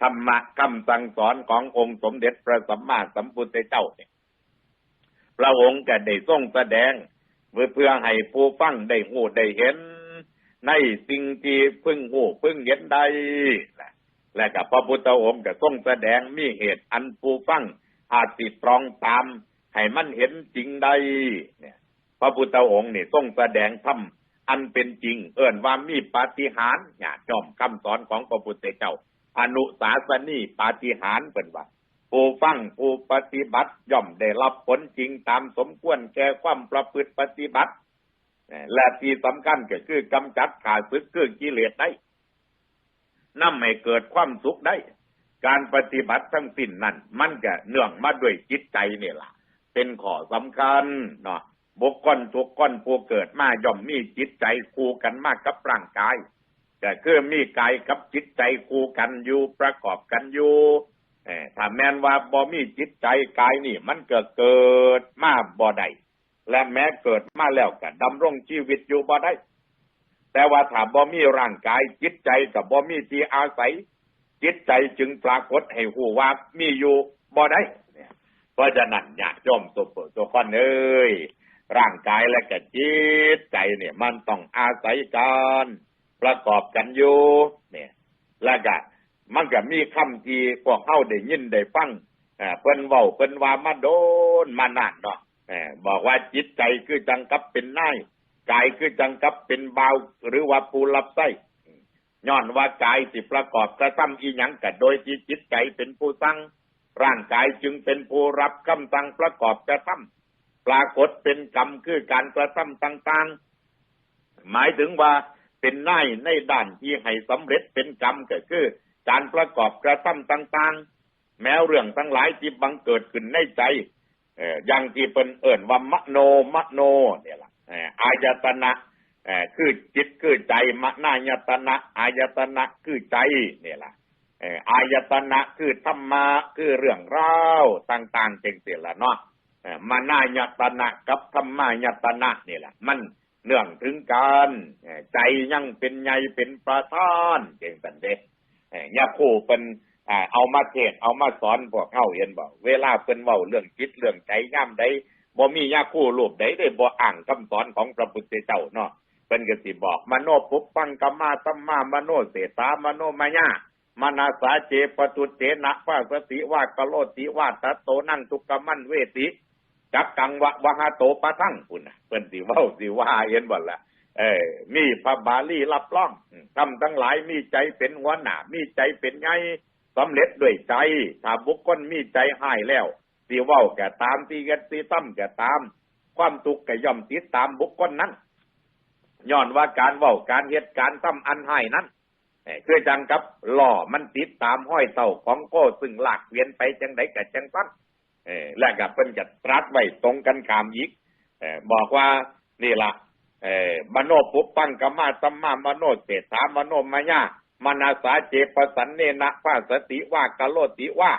ธรรมะคำสั่งสอนขององค์สมเด็จพระสัมมาสัมพุทธเจ้าเนี่ยพระองค์ก็ได้ทรงแสดงเพื่อเพื่อให้ผู้ฟังได้หูได้เห็น ในสิ่งที่พึ่งหูพึ่งเห็นได้และกับพระพุทธองค์ก็ทรงแสดงมีเหตุอันผู้ฟังอาจติดตรองตาม ให้มันเห็นจริงได้เนี่ย พระพุทธองค์นี่ทรงแสดงธรรมอันเป็นจริง เอิ่นว่ามีปาฏิหาริย์เนี่ยจอมคำสอนของพระพุทธเจ้า อนุสาสนีปาฏิหาริ์เป็นว่าผู้ฟังผู้ปฏิบัติย่อมได้รับผลจริงตามสมควรแก่ความประพฤติปฏิบัติ และที่สำคัญก็คือกำจัดขาดซึกคือกิเลสได้นำให้เกิดความสุขได้ การปฏิบัติทั้งสิ้นนั้น มันก็เนื่องมาด้วยจิตใจนี่ล่ะเป็นข้อสำคัญเนาะบุคคลทุกคนผู้เกิดมาย่อมมีจิตใจคู่กันมากกับร่างกาย ก็คือมีกายกับจิตใจคู่กันอยู่ประกอบกันอยู่ถ้าแม้นว่าบ่มีจิตใจกายนี่ มันเก็เกิดมาบ่ได้และแม้เกิดมาแล้วก็ดำรงชีวิตอยู่บ่ได้ แต่ว่าถ้าบ่มีร่างกายจิตใจกับบ่มีที่อาศัย จิตใจจึงปรากฏให้หูว่ามีอยู่บ่ได้เนี่ยเพราะฉะนั้นอยากจมตัวเปิดตัวคนเอ้ยร่างกายและก็จิตใจเนี่ย มันต้องอาศัยกัน ประกอบกันอยู่เนี่ยแล้วก็มันก็มีคำที่พวกเฮาได้ยินได้ฟังเอ่อเพิ่นเว้าเพิ่นว่ามาโดนมานานเนาะเออบอกว่าจิตใจคือจังกับเป็นนายกายคือจังกับเป็นเบาหรือว่าผู้รับใช้ย้อนว่ากายที่ประกอบกระทำอีหยังก็โดยที่จิตใจเป็นผู้สั่งร่างกายจึงเป็นผู้รับคำสั่งประกอบกระทำปรากฏเป็นกรรมคือการกระทำต่าง ๆ หมายถึงว่า เป็นนายในด้านที่ให้สำเร็จเป็นกรรมก็คือ การประกอบกระทำต่างๆ แม้เรื่องทั้งหลายที่บังเกิดขึ้นในใจเออย่างที่เป็นเอิ่นว่ามโนมโนเนี่ยล่ะเอ่ออายตนะเออคือจิตคือใจมนายตนะอายตนะคือใจเนี่ยล่ะเอออายตนะคือธรรมะคือเรื่องราวต่างๆเจ๋งเสียละเนาะเออมานายตนะกับธรรมายตนะนี่แหละ มัน เนื่องถึงกันเอ่อใจยังเป็นใหญ่เป็นประธานเจ๋งสันเดะเอ่อยาคู่เป็นเอามาเทศเอามาสอนพวกเฮาเห็นบ่เวลาเพิ่นเว้าเรื่องจิตเรื่องใจย่ำใดบ่มียาคู่รูปใดได้บ่อ่างคำสอนของพระพุทธเจ้าเนาะเพิ่นกสิบอกมโนปุปปังกมมาสัมมามโนเสตามโนมายามานาสาเจปตุเจนะวาสติวากะโลติวาตัสโตนั่งทุกขมันเวติ จักกังวะวะหาโตปะทั้งคุณน่ะเพิ่นสิเว้าสิว่าเห็นบ่ล่ะเออมีพระบาลีรับรองทำทั้งหลายมีใจเป็นหัวหน้ามีใจเป็นไงสำเร็จด้วยใจ ถ้าบุคคลมีใจให้แล้วสิเว้าแก็ตามที่กันสิตั้มแก็ตาม ความทุกข์ก็ย่อมติดตามบุคคลนั้นย้อนว่าการเว้าการเหตุการณ์ทำอันให้นั้นเอ่อคือจังกับหล่อมันติดตามห้อยเต่าของโก้ซึ่งลากเวียนไปจังไดกับจังสั้น และกับเพิ่นจะตรัสไว้ตรงกันขามอีกเออบอกว่านี่ละเออมโนปุปปังกมมาสัมมามโนเศรษฐามโนมายามนาสาเจปสันเนนะพาสติว่ากะโลติว่า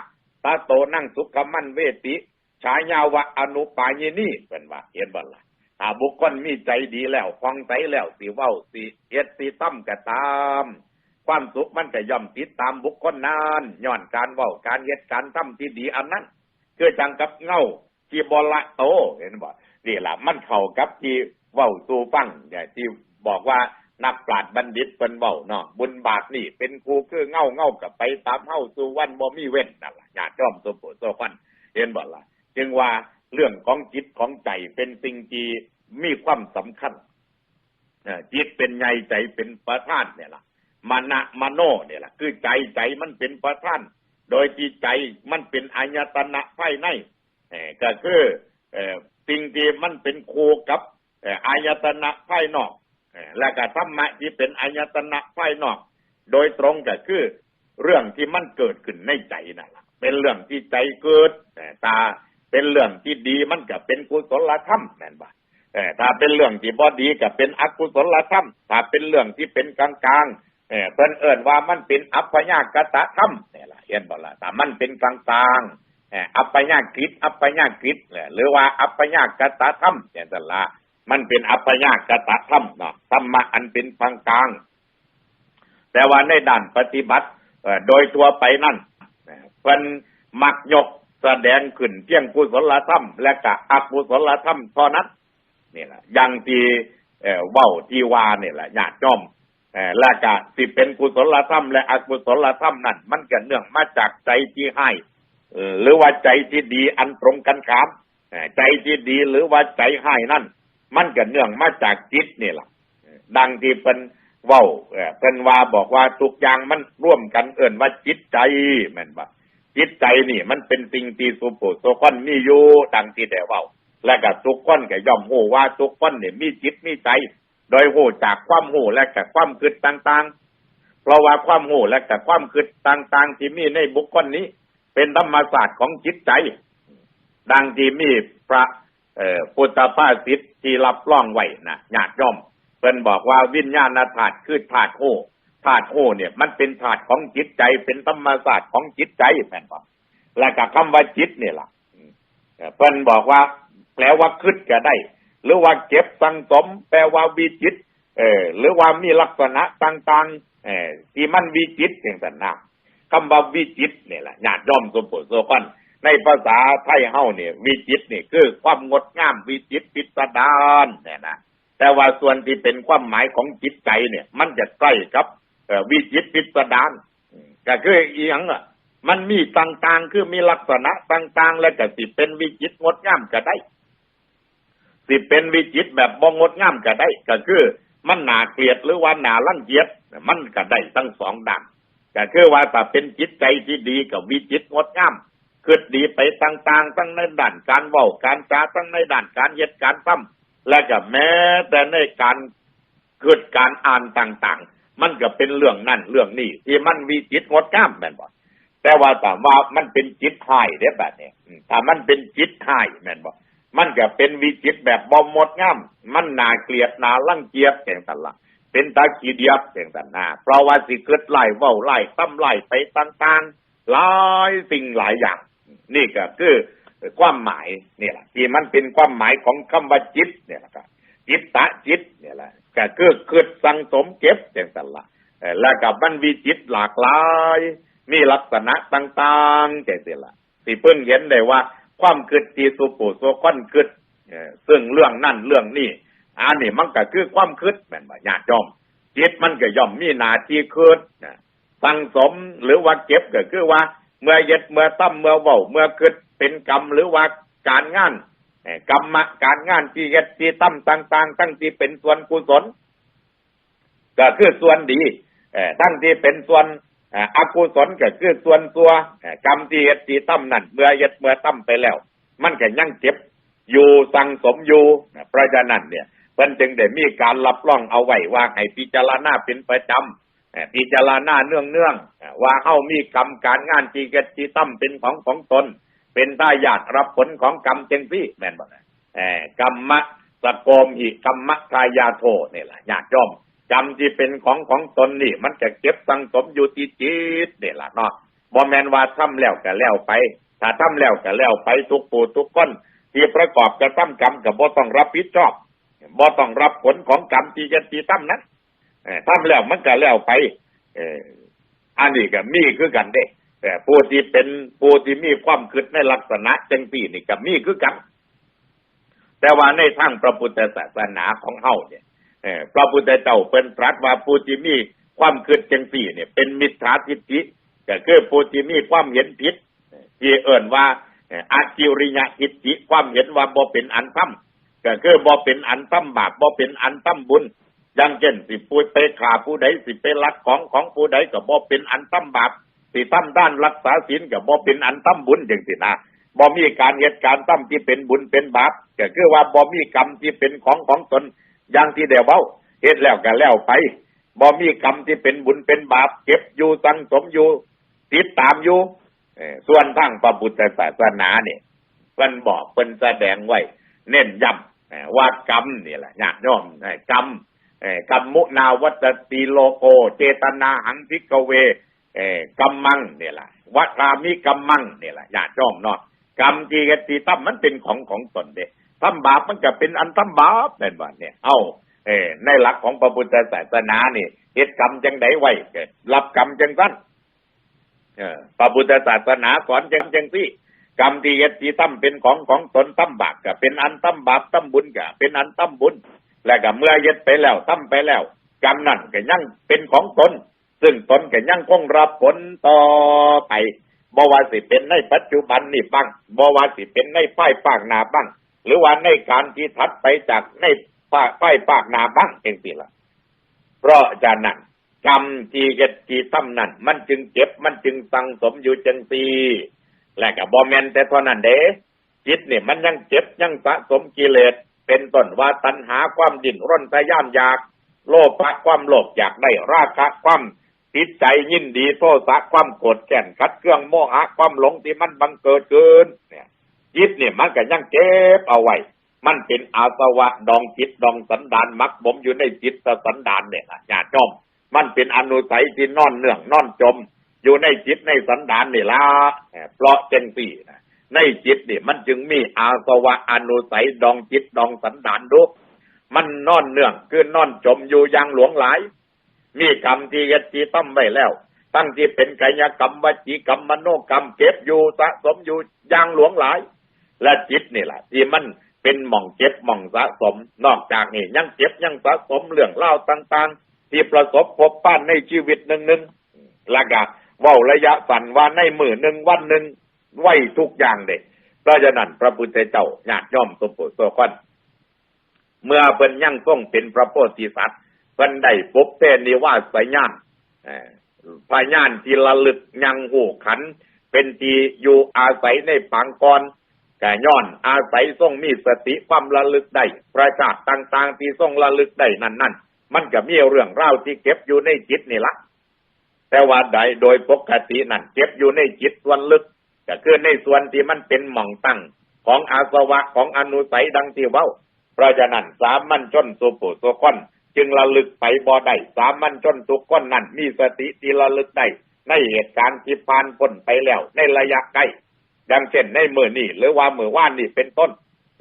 ตาโตนั่งสุขมันเวติฉายาวะอนุปายนีเป็นว่าเห็นบ่ล่ะถ้าบุคคลมีใจดีแล้วคล่องใจแล้วสิเว้าสิเฮ็ดสิตั้มก็ตาม ความสุขมันก็ย่อมติดตามบุคคลนั้นย้อนการเว้าการเหตุการณ์ทำที่ดีอันนั้น คือจังกับเงาที่บอละโตเห็นบ่นี่แหละมันเข้ากับที่เว้าสู่ฟังเนี่ยที่บอกว่านักปราชญ์บัณฑิตเป็นเว้าเนาะบุญบาปนี่ เป็นครูคือเงาเงากับไปตามเฮาสู่วันบ่มีเว้นนั่นล่ะญาติโยมตัวโปรดตัวฟันเห็นบ่ล่ะจึงว่าเรื่องของจิตของใจเป็นสิ่งที่มีความสำคัญจิตเป็นใหญ่ใจเป็นประธานเนี่ยล่ะมานะมโนเนี่ยแหละคือใจใจมันเป็นประธาน โดยที่ใจมันเป็นอายตนะภายในก็คือสิ่งที่มันเป็นโคกับอายตนะภายนอกและก็ธรรมะที่เป็นอายตนะภายนอก โดยตรงก็คือเรื่องที่มันเกิดขึ้นในใจนั่นแหละเป็นเรื่องที่ใจเกิดตาเป็นเรื่องที่ดีมันก็เป็นกุศลธรรมแม่นบ่เออถ้าเป็นเรื่องที่บ่ดีก็เป็นอกุศลธรรมถ้าเป็นเรื่องที่เป็นกลางกลางๆ เออเพิ่นเอิ่นว่ามันเป็นอัปปยากตธรรมเนี่ยล่ะเห็นบ่ล่ะถ้ามันเป็นกลางกลางเอออัปปยากิจอัปปยากิจเนี่ยหรือว่าอัปปยากตธรรมเนี่ยนั่นล่ะมันเป็นอัปปยากตธรรมเนาะธรรมะอันเป็นกลางกลางแต่ว่าในด้านปฏิบัติโดยทั่วไปนั่นเพิ่นมักยกแสดงขึ้นเพียงกุศลธรรม และก็อกุศลธรรมเท่านั้นนี่แหละอย่างที่เอ่อเว้าที่ว่านี่ยแหละญาติโยม และก็สิเป็นกุศลธรรมและอกุศลธรรมนั่นมันก็เนื่องมาจากใจที่ให้หรือว่าใจที่ดีอันตรงกันข้ามใจที่ดีหรือว่าใจให้นั่น มันก็เนื่องมาจากจิตนี่แหละดังที่เป็นว้าเอ่อเป็นว่าบอกว่าทุกอย่างมันร่วมกันเอิ่นว่าจิตใจแม่นบ่จิตใจนี่ มันเป็นสิ่งที่สุปุสุคนมีอยู่ดังที่ได้เว้าและก็ทุกคนก็ย่อมรู้ว่าทุกคนเนี่ยมีจิตมีใจ โดยรู้จากความรู้และกับความคิดต่างๆ เพราะว่าความรู้และกับความคิดต่าง ๆ ที่มีในบุคคลนี้ เป็นธรรมศาสตร์ของจิตใจ ดังที่มีพระพุทธภาษิตที่รับรองไว้นะญาติโยมเพิ่นบอกว่าวิญญาณธาตุคือธาตุโหธาตุโหเนี่ย มันเป็นธาตุของจิตใจ เป็นธรรมศาสตร์ของจิตใจแม่นบ่และก็คำว่าจิตเนี่ยล่ะเอ่อเพิ่นบอกว่าแปลว่าคิดก็ได้ หรือว่าเก็บสังสม แปลว่าวิจิต เออ หรือว่ามีลักษณะต่างๆ เออที่มันวิจิตอย่างนั้นนะคำว่าวิจิตเนี่ยแหละญาติโยมสมบูรณ์สมบันในภาษาไทยเฮาเนี่ยวิจิตนี่คือความงดงามวิจิตพิสดารเนี่ยนะแต่ว่าส่วนที่เป็นความหมายของจิตใจเนี่ย มันจะใกล้กับเออวิจิตพิสดารก็คืออีหยังอะมันมีต่างๆ คือมีลักษณะต่างๆ แล้วก็สิเป็นวิจิตรงดงามก็ได้ สิเป็นวิจิตแบบบ่งดงามก็ได้ ก็คือ มันหนาเกลียดหรือว่าหนาลั่งเกียจมันก็ได้ทั้งสองด้านก็คือว่าถ้าเป็นจิตใจที่ดีกับวิจิตงดงามคือดีไปต่างๆ ทั้งในด้านการเว้าการจาทั้งในด้านการเฮ็ดการทำและก็แม้แต่ในการเกิดการอ่านต่างๆ มันก็เป็นเรื่องนั่นเรื่องนี้ที่มันวิจิตงดงามแม่นบ่แต่ว่าถามว่ามันเป็นจิตหายเด้แบบนี้ถ้ามันเป็นจิตหายแม่นบ่ มันก็เป็นวิจิตแบบบอมหมดง่าม มันนาเกลียดนาลังเกียจอย่งนั้นละเป็นตาขีเดียบอย่งนั้นนะเพราะว่าสิเกิดไล่เว้าไล่ตั้มไล่ไปต่างๆหลายสิ่งหลายอย่าง นี่ก็คือความหมายนี่แหละที่มันเป็นความหมายของคำว่าจิต เนี่ยแหละครับจิตตะจิต เนี่ยแหละก็คือเกิดสังสมเก็บอย่งนั้นละแล้วก็มันวิจิตหลากหลาย มีลักษณะต่างๆแต่เสียละที่เพิ่งเห็นได้ว่า ความคิดที่สุปุสุคนคิดเอ่อซึ่งเรื่องนั่นเรื่องนี้อันนี้มันก็คือความคิดแม่นบ่ญาติโยมจิตมันก็ย่อมมีหน้าที่คิดนะสังสมหรือว่าเก็บก็คือว่า เมื่อเย็ดเมื่อตั้มเมื่อเว้าเมื่อคิดเป็นกรรมหรือว่าการงานเอ่อกรรมการงานที่เย็ดที่ตั้มต่างๆทั้งที่เป็นส่วนกุศลก็คือส่วนดีเอ่อทั้งที่เป็นส่วน อ่ออกุศลก็คือส่วนตัวกรรมที่เฮ็ดที่ตั้มนั่นเมื่อเฮ็ดเมื่อตั้มไปแล้ว มันก็ยังเจ็บอยู่สังสมอยู่เพราะฉะนั้นเนี่ยเพิ่นจึงได้มีการรับรองเอาไว้ว่าให้พิจารณาเป็นประจำพิจารณาเนื่องเนื่องๆว่าเฮามีกรรมการงานที่เฮ็ดที่ตั้มเป็นของของตน เป็นทายาทรับผลของกรรมจังซี่แม่นบ่นะกรรมะสะโกมหิกรรมะกายาโทนี่แหล่ะญาติโยม กรรมที่เป็นของของตนนี่ มันจะเก็บสังสมอยู่ที่จิตนี่ล่ะเนาะบ่แมนว่าทำแล้วก็แล้วไป ถ้าทำแล้วก็แล้วไปทุกผู้ทุกคนที่ประกอบกระทำกรรมก็บ่ต้องรับผิดชอบบ่ต้องรับผลของกรรมที่จะที่ทำนั้นเอ่อทำแล้วมันก็แล้วไปอันนี้ก็มีคือกันเด้เอ่อผู้ที่เป็นผู้ที่มีความคิดในลักษณะจังซี่นี่ก็มีคือกัน แต่ว่าในทางพระพุทธศาสนาของเฮาเนี่ย พระพุทธเจ้าเป็นตรัสว่าผู้ที่มีความคิดจังสี่เนี่ย เป็นมิจฉาทิฏฐิก็คือผู้ที่มีความเห็นผิดที่เอิ่นว่าอากิริยะทิฏฐิความเห็นว่าบ่เป็นอันทํก็คือบ่เป็นอันทํบาปบ่เป็นอันทํบุญอย่างเช่นสิพูไปฆ่าผู้ใดสิไปลักของของผู้ใดก็บ่เป็นอันทํบาปสิทํด้านรักษาศีลก็บ่เป็นอันทํบุญจังซี่นะบ่มีการเหตุการณ์ทํที่เป็นบุญเป็นบาปก็คือว่าบ่มีกรรมที่เป็นของของตน อย่างที่เดียวเบ้าเฮ็ดแล้วก็แล้วไปบ่มีกรรมที่เป็นบุญเป็นบาปเก็บอยู่สังสมอยู่ติดตามอยู่ส่วนทางพระพุทธศาสนาเนี่ยเพิ่นบอกเพิ่นแสดงไว้ เน้นย้ำว่ากรรมนี่แหละญาติโยมเอ่อกรรมกรรมมุนาวัตติโลโก เจตนาหังพิกเวกรรมังเนี่ยแหละวัตรามิกรรมังเนี่ยแหละญาติโยมเนาะกรรมที่กติตั้มมันเป็นของของตนเด้ ทำบาปมันก็เป็นอันทำบาปแม่นบ่เนี่ยเอ้าเอในหลักของพระพุทธศาสนานี่เหตุกรรมจังไดไว้เกิดรับกรรมจังสั้นออพระพุทธศาสนาสอนจังจังที่กรรมที่เฮ็ดที่ทำเป็นของของตนทำบาปก็เป็นอันทำบาปทำบุญก็เป็นอันทำบุญ และก็เมื่อเฮ็ดไปแล้วทำไปแล้วกรรมนั่นก็ยังเป็นของตน ซึ่งตนก็ยังคงรับผลต่อไปบ่ว่าสิเป็นในปัจจุบันนี่บ้างบ่ว่าสิเป็นในป้ายปากหนาบ้าง หรือว่าในการที่ถัดไปจากในป้ายป้ายปากนาบ้างเองสิละเพราะฉะนั้นกรรมที่เฮ็ดที่ทำนั่นมันจึงเจ็บมันจึงสังสมอยู่จังซีและก็บ่แมนแต่เท่านั้นเด้จิตเนี่ยมันยังเจ็บยังสะสมกิเลสเป็นต้นว่าตัณหาความดิ้นร่นทะยานอยาก โลภะความโลภอยากได้ราคะความติดใจยินดีโทสะความโกรธแค้นคัดเครื่องโมหะความหลงที่มันบังเกิดขึ้นเนี่ย จิตเนี่ยมันก็ยังเก็บเอาไว้ มันเป็นอาสวะดองจิตดองสันดานมักบ่มอยู่ในจิตสันดานเนี่ยนะญาติโยมมันเป็นอนุสัยที่นอนเนื่องนอนจม อยู่ในจิตในสันดานนี่ละเพราะเจงสี่นะในจิตเนี่ยมันจึงมีอาสวะอนุสัยดองจิตดองสันดานดูมันนอนเนื่องคือนอนจมอยู่อย่างหลวงหลาย มีกรรมที่ยจีต้มไว้แล้ว ตั้งที่เป็นกายกรรมวจีกรรมมโนกรรมเก็บอยู่สะสมอยู่อย่างหลวงหลาย และจิตนี่แหละที่มันเป็นหม่องเจ็บหม่องสะสม นอกจากนี่ยังเจ็บยังสะสมเรื่องเล่าต่าง ๆ ที่ประสบพบป้านในชีวิตหนึ่งหนึ่งละก็เว่าระยะสั้นว่าในมือหนึ่งวันหนึ่งไหวทุกอย่างเด็กเพราะฉะนั้นพระพุทธเจ้าญาติย่อมสมโพธิโสคนเมื่อเพิ่นยังทรงเป็นพระโพธิสัตว์เพิ่นได้พบเทนิว่าสายญาณพญานที่ระลึกยังหูขัน เป็นที่อยู่อาศัยในปางกร แก่ย้อนอาศัยทรงมีสติความระลึกได้ประกาศต่าง ๆ ที่ทรงระลึกได้นั่นนั่นมันก็มีเรื่องราวที่เก็บอยู่ในจิตนี่ละแต่ว่าใดโดยปกตินั่นเก็บอยู่ในจิตส่วนลึกก็คือในส่วนที่มันเป็นหม่องตั้งของอาสวะของอนุสัยดังที่เว้า เพราะฉะนั้นสามัญชนสุปุสุคนจึงระลึกไปบ่ได้สามัญชนทุกคนนั้นมีสติที่ระลึกได้ในเหตุการณ์ที่ผ่านพ้นไปแล้ว ในระยะใกล้ ดังเช่นในมือนี่หรือว่ามือว่านนี่เป็นต้น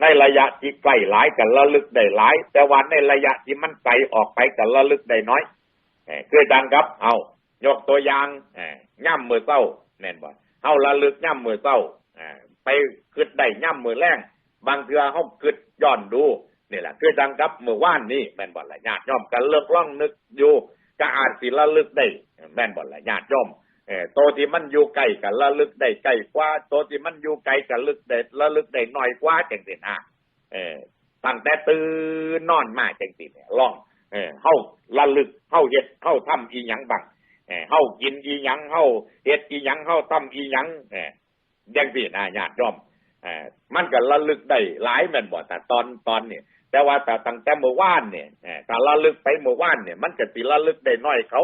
ในระยะที่ใกล้หลายกันระลึกได้หลาย แต่ว่าในระยะที่มันไกลออกไปกันระลึกได้น้อยคือดังครับ เอายกตัวอย่างย่ำมือเศร้าแน่นบ่เฮาระลึกย่ำมือเศร้าไปคืดได้ย่ำมือแรงบางเทือเฮาคืดย้อนดูนี่แหละคือดังกับมือว่านนี่แม่นบ่ละญาติย่อมกันเลิกล่องนึกอยู่ก็อาจสิระลึกได้แม่นบ่ละญาติย่อม โตที่มันอยู่ไกลกันระลึกได้ใกล้กว่าโตที่มันอยู่ไกลกันลึกได้ระลึกได้น้อยกว่าจังซี่นะเออตั้งแต่ตื่นนอนมาจังซี่เนี่ยลองเออเฮาระลึกเฮาเฮ็ดเฮาทำอีหยังบ้างเออเฮากินอีหยังเฮาเฮ็ดอีหยังเฮาทำอีหยังเออจังซี่นะญาติย่อมเออมันก็ระลึกได้หลายแม่นบ่แต่ตอนตอนเนี้แต่ว่าแต่ตั้งแต่เมื่อวานเนี่ยถ้าระลึกไปเมื่อวานเนี่ย มันจะสิระลึกได้น้อยเขา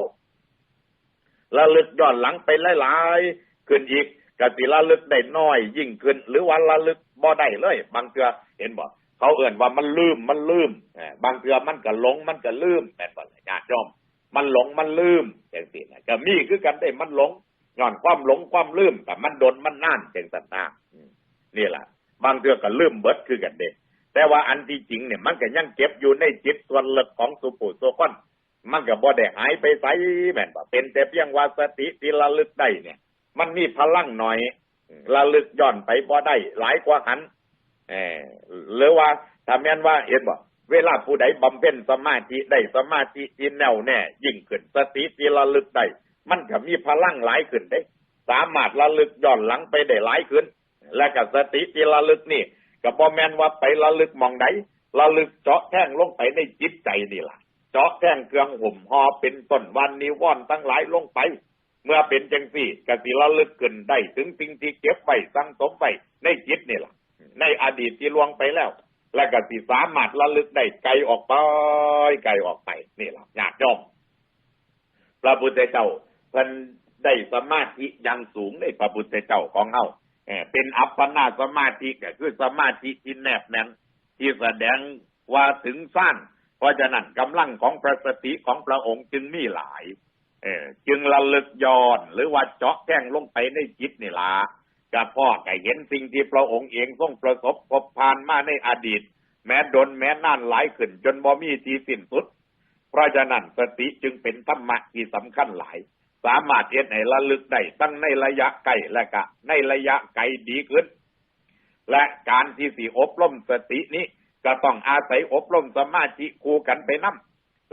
ระลึกย้อนหลังไปหลายๆขึ้นอีกก็สิระลึกได้น้อย ยิ่งขึ้น หรือว่าระลึกบ่ได้เลย บางเทื่อเห็นบ่เขาเอื่นว่ามันลืมมันลืมบางเทื่อมันก็หลงมันก็ลืมแม่นบ่ญาติโยมมันหลงมันลืมจังซี่นะก็มีคือกันได้มันหลงย้อนความหลงความลืมแต่มันโดนมันน่านจังซั่นนะนี่แหละบางเทื่อก็ลืมเบิดคือกันเด้แต่ว่าอันที่จริงเนี่ยมันก็ยังเก็บอยู่ในจิตส่วนลึกของสุปุโสคน มันก็บ่ได้หายไปไสแม่นบ่เป็นแต่เพียงว่าสติที่ระลึกได้เนี่ย มันมีพลังหน่อยระลึกย้อนไปบ่ได้หลายกว่าหันเออหรือว่าถ้าแม่นว่าเห็นบ่เวลาผู้ใดบำเพ็ญสมาธิได้สมาธิที่แน่วแน่ยิ่งขึ้นสติที่ระลึกได้มันก็มีพลังหลายขึ้นได้ สามารถระลึกย้อนหลังไปได้หลายขึ้น และก็สติที่ระลึกนี่ก็บ่แม่นว่าไประลึกมองใดระลึกเจาะแท่งลงไปในจิตใจนี่ล่ะ จาะแท่งเครื่องห่มหอเป็นต้นวันนิวรณ์ตั้งหลายลงไป เมื่อเป็นจังสี่กสิระลึกขึ้นได้ถึงสิ่งที่เก็บไว้สังสมไว้ในจิตนี่แหละในอดีตที่ล่วงไปแล้ว และกสิสามารถระลึกได้ไกลออกไปไกลออกไปนี่แหละญาติโยมพระพุทธเจ้าเพิ่นได้สมาธิอย่างสูงในพระพุทธเจ้าของเฮาเป็นอัปปนาสมาธิก็คือสมาธิที่แนบแน่นที่แสดงว่าถึงสั้น เพราะฉะนั้นกำลังของพระสติของพระองค์จึงมีหลาย เออจึงระลึกย้อน หรือว่าเจาะแก้งลงไปในจิตนี่ละกับพ่อก็เห็นสิ่งที่พระองค์เองทรงประสบพบผ่านมาในอดีต แม้ดนแม้น่านหลายขึ้น จนบ่มีที่สิ้นสุด เพราะฉะนั้นสติจึงเป็นธรรมะที่สำคัญหลาย สามารถเฮ็ดให้ระลึกได้ตั้งในระยะไกลและก็ในระยะไกลดีขึ้น และการที่สิอบรมสตินี้ ก็ต้องอาศัยอบรมสมาธิคู่กันไปนํ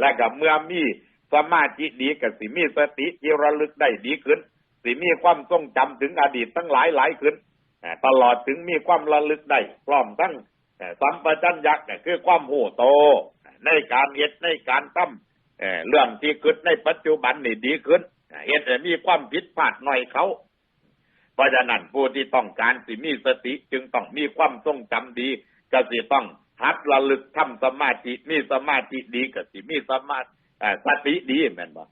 และก็เมื่อมีสมาธิดีก็สิมีสติที่ระลึกได้ดีขึ้น สิมีความทรงจำถึงอดีตตั้งหลายหลายขึ้นตลอดถึงมีความระลึกได้พร้อมทั้งสัมปชัญญะคือความหูโต ในการเฮ็ดในการทำเอ่อเรื่องที่เกิดในปัจจุบันนี่ดีขึ้นเฮ็ดมีความผิดพลาดหน่อยเขาเพราะฉะนั้นผู้ที่ต้องการสิมีสติจึงต้องมีความทรงจำดีก็สิต้อง หัดระลึกทำสมาธิมีสมาธิดีก็สิมีสมาธิสติดีแม่นบ่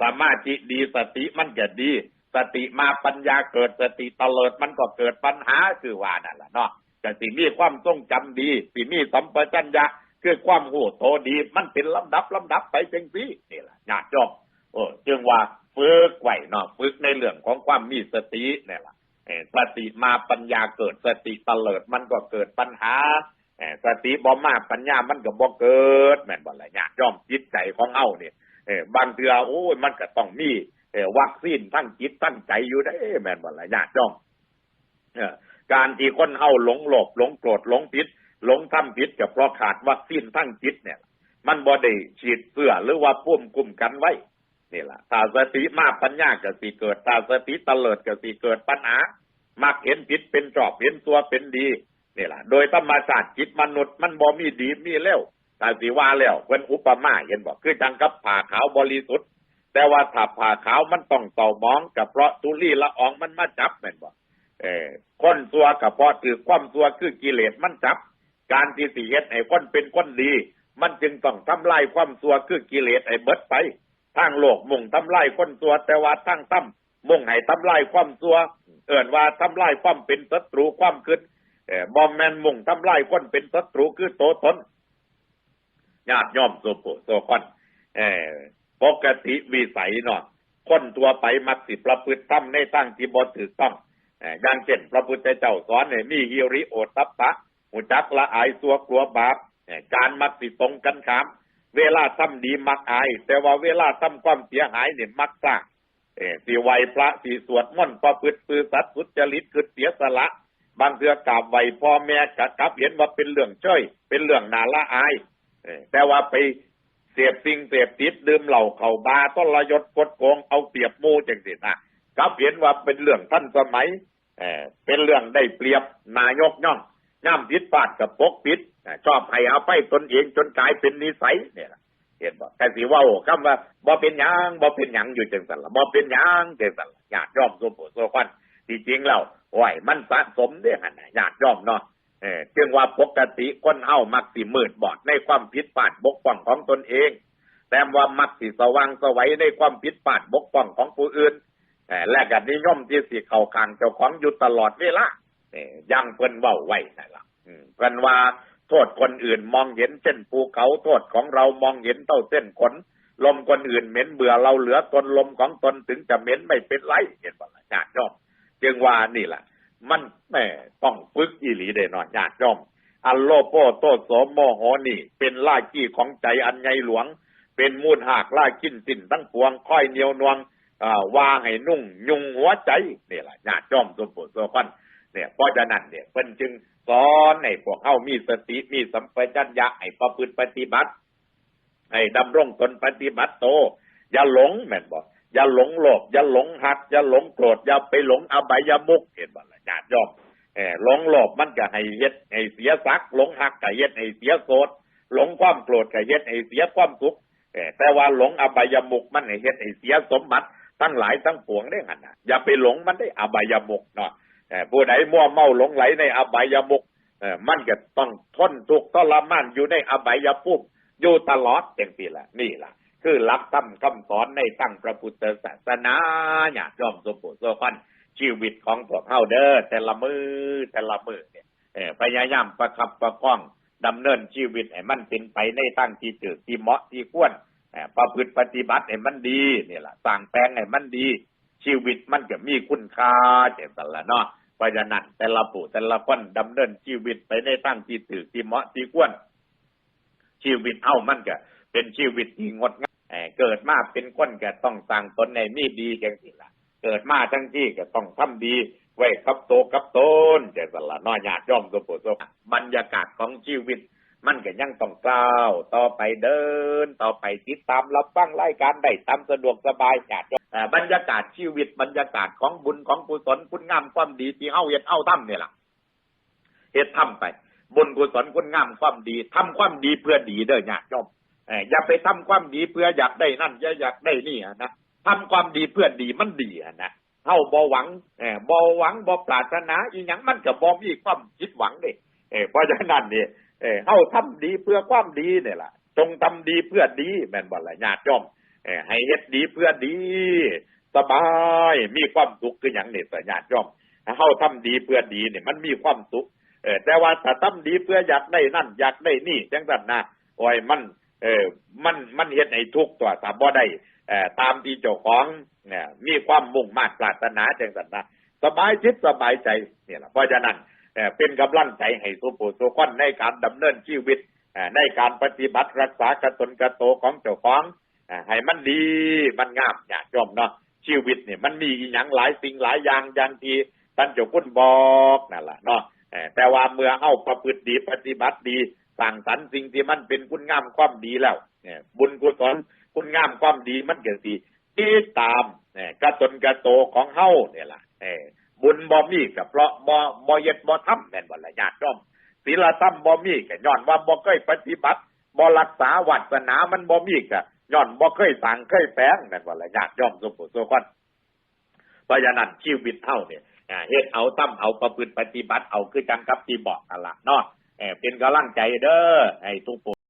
สมาธิดีสติมันก็ดี สติมาปัญญาเกิดสติเตลิดมันก็เกิดปัญหาคือว่านั่นแหละเนาะก็สิมีความทรงจำดี สิมีสัมปชัญญะคือความหูโตดี มันเป็นลำดับลำดับไปจังซี่นี่ล่ะญาติโยมโอ้จึงว่าฝึกไหวเนาะฝึกในเรื่องของความมีสตินี่ล่ะสติมาปัญญาเกิดสติเตลิดมันก็เกิดปัญหา สติบ่มาปัญญามันก็บ่เกิด แม่นบ่ล่ะญาติย่อมจิตใจของเฮาเนี่เออบางเทื่อโอ้ยมันก็ต้องมีเออวัคซีนทั้งจิตทั้งใจอยู่ได้แม่นบ่ล่ะญาติย่อมเออการที่คนเฮาหลงโลภหลงโกรธหลงผิดหลงทำผิดก็เพราะขาดวัคซีนทั้งจิตเนี่ย มันบ่ได้ฉีดเสื้อหรือว่าพุ่มคุมกันไว้นี่แหละถ้าสติมาปัญญาก็สิเกิดถ้าสติเตลิดก็สิเกิดปัญหามักเห็นผิดเป็นชอบเห็นตัวเป็นดี นี่แหละโดยธรรมชาสติจิตมนุษย์มันบ่มีดีมีเลวแต่สิว่าแล้วเป็นอุปมาเห็นบอกคือจังกับผ่าขาวบริสุทธิ์ แต่ว่าถ้าผ่าขาวมันต้องเต่ามองกับเพราะตุลีละอองมันมาจับแม่นบอกเออคนตัวกับเพราะถือความตัวคือกิเลสมันจับ การที่สิเฮ็ดให้คนเป็นคนดี มันจึงต้องทำลายความตัวคือกิเลสไอ้เบิดไปทางโลกมุ่งทำลายคนตัวแต่ว่าทางตั้มมุ่งให้ทำลายความตัว เอิ่นว่าทำลายความเป็นศัตรูความคิด บอมแมนมุ่งทำลายคนเป็นศัตรูคือโตตนญาติย่อมโซโปโซคอนปกติวิสัยเนาะคนตัวไปมักสิประพฤติทำในตั้งที่บ่ถูกต้องอย่างเช่นพระพุทธเจ้าสอนให้มีฮิริโอตัปปะหูจักละอายตัวกลัวบาปการมักสิตรงกันข้าม เวลาทำดีมักอาย แต่ว่าเวลาทำความเสียหายเนี่ยมักสร้างสีไวพระสีสวดมนต์ประพฤติปือสัตว์สุจริตคือเสียสละ บางเทือกราบไหวพ่อแม่กะกลับเห็นว่าเป็นเรื่องช่ยเป็นเรื่องนาละอายแต่ว่าไปเสพสิ่งเสพติดดื่มเหล้าเข้าบาร์ต้นระยศกดโกงเอาเปรียบมูจังสินะกลับเห็นว่าเป็นเรื่องท่านสมัยเออเป็นเรื่องได้เปรียบนายกย่องย่ำพิษพลาดกับปกปิดชอบให้เอาไปตนเองจนกลายเป็นนิสัยเนี่ยเห็นบ่แต่สิว่าคำว่าบ่เป็นยังบ่เป็นยังอยู่จังซั่นละบ่เป็นยังจังซั่นล่ะญาติยอมสมโพธิโซควันที่จริงแล้ว โอ้ยมันสะสมเด้หันน่ะญาติยอมเนาะเออจึงว่าปกติคนเฮามักสิมืดบอดในความผิดพลาดบกพร่องของตนเอง แต่ว่ามักสิสว่างสวัยในความผิดพลาดบกพร่องของผู้อื่นเออและก็นิยมที่สิเข้าข้างเจ้าของอยู่ตลอดเวลาเอออยังเพิ่นเว้าไว้นั่นล่ะอืมเพิ่นว่าโทษคนอื่นมองเห็นเช่นภูเขาโทษของเรามองเห็นเท่าเส้นขน ลมคนอื่นเหม็นเบื่อเราเหลือตนลมของตนถึงจะเหม็นไม่เป็นไรเห็นบ่ล่ะญาติโยม จึงว่านี่แหละ มันแหม่ต้องฝึกอีหลีเด้เนญาติโยมอันโลโปโตโสโมโหนี่ เป็นล่ากี้ของใจอันใหญ่หลวง เป็นมูลหากล่ากินสินทั้งปวงค่อยเหนียวนวงอ่าวาให้นุ่งยุงหัวใจนี่แหละญาติโยมสมบูรณ์สมบันเนี่ยเพราะฉะนั้นเนี่ยเพิ่นจึงสอนให้พวกเฮามีสติมีสัมปชัญญะให้ประพฤติปฏิบัติให้ดำรงตนปฏิบัติโต อย่าหลงแม่นบ่อ อย่าหลงโลภอย่าหลงหัก อย่าหลงโกรธอย่าไปหลงอบายมุกเห็นบ่ล่ะญาติโยมเออหลงโลภมันก็ให้เฮ็ดให้เสียศักหลงหักก็เฮ็ดให้เสียโสดหลงความโกรธก็เฮ็ดให้เสียความสุขเออแต่ว่าหลงอบายมุกมันให้เฮ็ดให้เสียสมบัติทั้งหลายทั้งปวงได้หั่นน่ะอย่าไปหลงมันได้อบายมุกเนาะเออผู้ใดมั่วเมาหลงไหลในอบายมุกเออมันก็ต้องทนทุกข์ทรมานอยู่ในอบายภูมิอยู่ตลอดอย่างที่ละนี่ล่ะ คือหลักธรรมคำสอนในตั้งพระพุทธศาสนาเนี่ยยอมสมบูรณ์สมพันชีวิตของพวกเฮาเด้อแต่ละมือแต่ละมือเนี่ยพยายามประคับประคองดำเนินชีวิตให้มันเป็นไปในตั้งที่ถูกที่เหมาะที่ควรประพฤติปฏิบัติให้มันดีนี่แหละสร้างแปลงให้มันดี ชีวิตมันก็มีคุณค่าเจ็สันละเนาะเพราะฉะนั้นแต่ละผู้แต่ละคนดำเนินชีวิตไปในทางที่ถือที่เหมาะที่ควรชีวิตเฮามันก็เป็นชีวิตที่งดงาม เกิดมาเป็นคนก็ต้องสร้างตนในมีดีจังสิล่ะเกิดมาทั้งที่ก็ต้องทำดี ไว้กับโตกับตนจังสันละน้อยญาติย่อมสมบูรณ์บรรยากาศของชีวิต มันก็ยังต้องกล้าวต่อไปเดิน ต่อไปติดตามรับฟังรายการได้ตามสะดวกสบายญาติโยมเอ่บรรยากาศชีวิตบรรยากาศของบุญของกุศลคุณงามความดีที่เฮาเฮ็ดเฮาทำเนี่ยล่ะเฮ็ดทำไปบุญกุศลคุณงามความดีทำความดีเพื่อดีเด้อญาติโยมเอ่อ อย่าไปทำความดีเพื่ออยากได้นั่นอย่าอยากได้นี่นะทำความดีเพื่อดีมันดีนะเฮาบ่หวังเออบ่หวังบ่ปรารถนาอีหยังมันก็บ่มีความคิดหวังเด้เออเพราะฉะนั้นนี่เออเฮาทำดีเพื่อความดีเนี่ยล่ะจงทำดีเพื่อดีแม่นบ่ล่ะญาติโยมเออให้เฮ็ดดีเพื่อดี สบายมีความสุขคือหยังนี่สัญญาติโยมเฮาทำดีเพื่อดีเนี่ยมันมีความสุขเออแต่ว่าถ้าทำดีเพื่ออยากได้นั่น อยากได้นี่จังซั่นนะโอ้ยมัน เออ มันมันเฮ็ดให้ทุกตัวถ้าบ่ได้เอ่อตามที่เจ้าของเนี่ยมีความมุ่งมา่ปรารถนาจังซั่นนะสบายจิตสบายใจเนี่ยล่ะเพราะฉะนั้นเอ่อเป็นกำลังใจให้สุผู้สุคนในการดำเนินชีวิตเอ่อในการปฏิบัติรักษากระตนกระโตของเจ้าของเอ่อให้มันดีมันงามอย่าจมเนาะชีวิตเนี่ยมันมีอีหยังหลายสิ่งหลายอย่างอย่างที่ท่านเจ้าคุณบอกนั่นล่ะเนาะแต่ว่าเมื่อเอาประพฤติดีปฏิบัติดี สร้างสรรค์สิ่งที่มันเป็นคุณงามความดีแล้วเนี่ยบุญกุศลคุณงามความดีมันเกิดสิที่ตามเนี่ยกระตนกระโตของเฮาเนี่ยล่ะเออบุญบ่มีกับเพราะบ่บ่เย็ดบ่ทำแม่นบ่ละญาติ้อมศีลธรรมบ่มีก็ย้อนว่าบ่เคยปฏิบัติบ่รักษาวาสนามันบ่มีก็ย้อนบ่เคยสั่งเคยแฝงแม่นบ่ละญาติ้อมสมบูรณ์สุขคนเพราะฉะนั้นชีวิตเฮาเนี่ยเฮ็ดเอาตั้มเอาประพฤติปฏิบัติเอาคือจังกับที่บอกกันละเนาะ เออเป็นกำลังใจเด้อให้ทุกคน